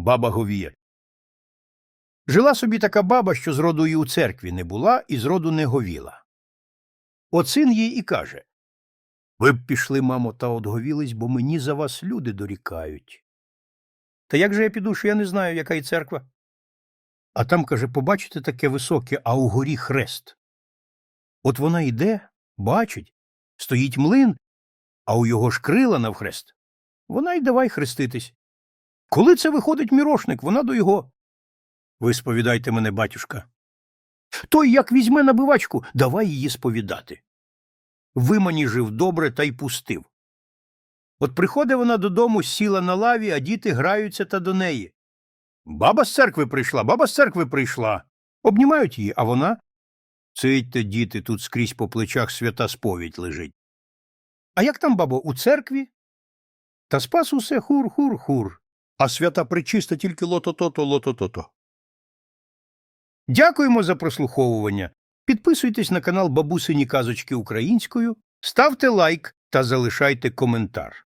Баба Говія. Жила собі така баба, що зроду і у церкві не була, і зроду не говіла. От син їй і каже Ви б пішли, мамо, та одговілись, бо мені за вас люди дорікають. Та як же я піду, що я не знаю, яка й церква? А там, каже, побачите таке високе, а угорі хрест. От вона йде, бачить, стоїть млин, а у його ж крила навхрест. Вона й давай хреститись. Коли це виходить мірошник, вона до його. Ви сповідайте мене, батюшка. Той, як візьме набивачку, давай її сповідати. Виманів добре та й пустив. От приходить вона додому, сіла на лаві, а діти граються та до неї. Баба з церкви прийшла, баба з церкви прийшла. Обнімають її, а вона. Цидьте, діти, тут скрізь по плечах свята сповідь лежить. А як там, бабо, у церкві? Та спас усе хур-хур-хур, а свята причиста тільки лото-то-то, лото-то-то. Дякуємо за прослуховування. Підписуйтесь на канал Бабусині Казочки Українською, ставте лайк та залишайте коментар.